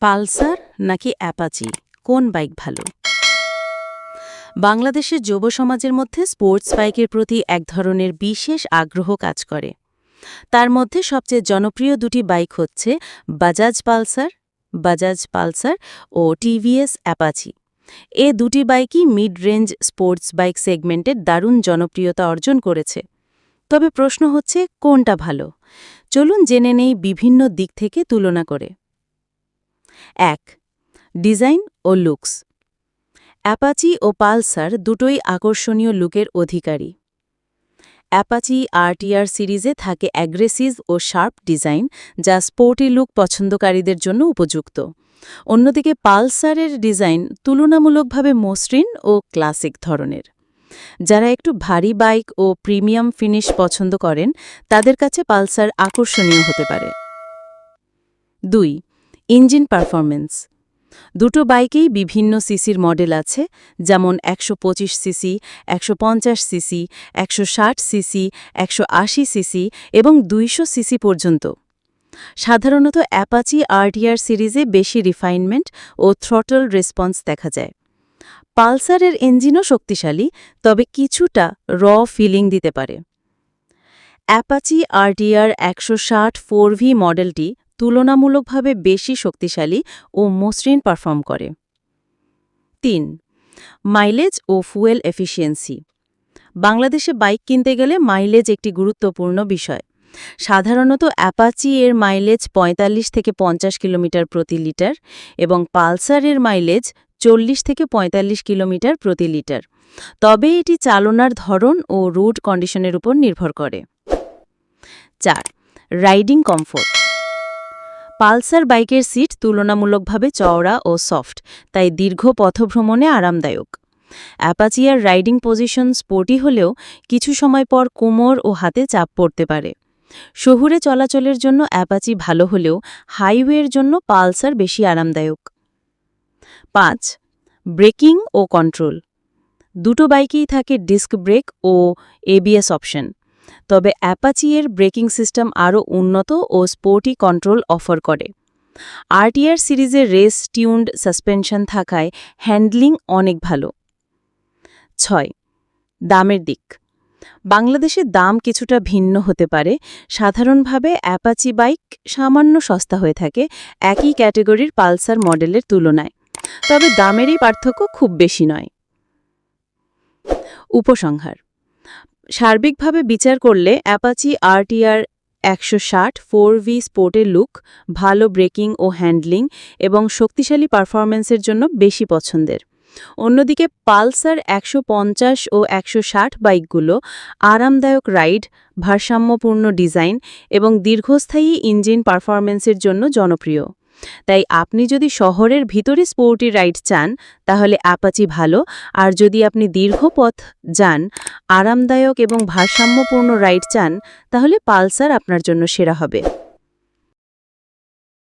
Pulsar নাকি Apache? কোন bike ভালো? বাংলাদেশের যুব সমাজের মধ্যে স্পোর্টস বাইকের প্রতি এক ধরনের বিশেষ আগ্রহ কাজ করে। তার মধ্যে সবচেয়ে জনপ্রিয় দুটি বাইক হচ্ছে বাজাজ পালসার বাজাজ পালসার ও টিভিএস অ্যাপাচি। এ দুটি বাইকই মিড রেঞ্জ স্পোর্টস বাইক সেগমেন্টে দারুণ জনপ্রিয়তা অর্জন করেছে। তবে প্রশ্ন হচ্ছে, কোনটা ভালো? চলুন জেনে নেই বিভিন্ন দিক থেকে তুলনা করে। এক, ডিজাইন ও লুকস। অ্যাপাচি ও পালসার দুটোই আকর্ষণীয় লুকের অধিকারী। অ্যাপাচি আরটিআর সিরিজে থাকে অ্যাগ্রেসিভ ও শার্প ডিজাইন যা স্পোর্টি লুক পছন্দকারীদের জন্য উপযুক্ত। অন্যদিকে পালসারের ডিজাইন তুলনামূলকভাবে মসৃণ ও ক্লাসিক ধরনের। যারা একটু ভারী বাইক ও প্রিমিয়াম ফিনিশ পছন্দ করেন, তাদের কাছে পালসার আকর্ষণীয় হতে পারে। দুই ইঞ্জিন পারফরমেন্স দুটো বাইকেই বিভিন্ন সিসির মডেল আছে, যেমন একশো পঁচিশ সিসি, একশো পঞ্চাশ সিসি, একশো ষাট সিসি, একশো আশি সিসি এবং দুইশো সিসি পর্যন্ত। সাধারণত অ্যাপাচি আরটিআর সিরিজে বেশি রিফাইনমেন্ট ও থ্রটল রেসপন্স দেখা যায়। পালসারের ইঞ্জিনও শক্তিশালী, তবে কিছুটা র ফিলিং দিতে পারে। অ্যাপাচি আরটিআর একশো ষাট ফোর ভি মডেলটি তুলনামূলকভাবে বেশি শক্তিশালী ও মসৃণ পারফর্ম করে। তিন, মাইলেজ ও ফুয়েল এফিসিয়েন্সি। বাংলাদেশে বাইক কিনতে গেলে মাইলেজ একটি গুরুত্বপূর্ণ বিষয়। সাধারণত অ্যাপাচি এর মাইলেজ ৪৫ থেকে পঞ্চাশ কিলোমিটার প্রতি লিটার এবং পালসারের মাইলেজ চল্লিশ থেকে ৪৫ কিলোমিটার প্রতি লিটার। তবে এটি চালনার ধরন ও রুট কন্ডিশনের উপর নির্ভর করে। চার, রাইডিং কমফোর্ট। পালসার বাইকের সিট তুলনামূলকভাবে চওড়া ও সফট, তাই দীর্ঘ পথভ্রমণে আরামদায়ক। অ্যাপাচিয়ার রাইডিং পজিশন স্পোর্টি হলেও কিছু সময় পর কোমর ও হাতে চাপ পড়তে পারে। শহুরে চলাচলের জন্য অ্যাপাচি ভালো হলেও হাইওয়ের জন্য পালসার বেশি আরামদায়ক। পাঁচ, ব্রেকিং ও কন্ট্রোল। দুটো বাইকেই থাকে ডিস্ক ব্রেক ও এবিএস অপশন। তবে অ্যাপাচিয়ের ব্রেকিং সিস্টেম আরও উন্নত ও স্পোর্টি কন্ট্রোল অফার করে। আরটিআর সিরিজের রেস টিউন্ড সাসপেনশন থাকায় হ্যান্ডলিং অনেক ভালো। ছয়, দামের দিক। বাংলাদেশে দাম কিছুটা ভিন্ন হতে পারে। সাধারণভাবে অ্যাপাচি বাইক সামান্য সস্তা হয়ে থাকে, একই ক্যাটেগরির পালসার মডেলের তুলনায়। তবে দামেরই পার্থক্য খুব বেশি নয়। উপসংহার সার্বিকভাবে বিচার করলে অ্যাপাচি আরটিআর একশো ষাট, ফোর ভি স্পোর্টের লুক, ভালো ব্রেকিং ও হ্যান্ডলিং এবং শক্তিশালী পারফরম্যান্সের জন্য বেশি পছন্দের। অন্যদিকে পালসার একশো পঞ্চাশ ও একশো ষাট বাইকগুলো আরামদায়ক রাইড, ভারসাম্যপূর্ণ ডিজাইন এবং দীর্ঘস্থায়ী ইঞ্জিন পারফরম্যান্সের জন্য জনপ্রিয়। তাই আপনি যদি শহরের ভিতরে স্পোর্টি রাইড চান, তাহলে অ্যাপাচি ভালো। আর যদি আপনি দীর্ঘ পথ যান, আরামদায়ক এবং ভারসাম্যপূর্ণ রাইড চান, তাহলে পালসার আপনার জন্য সেরা হবে।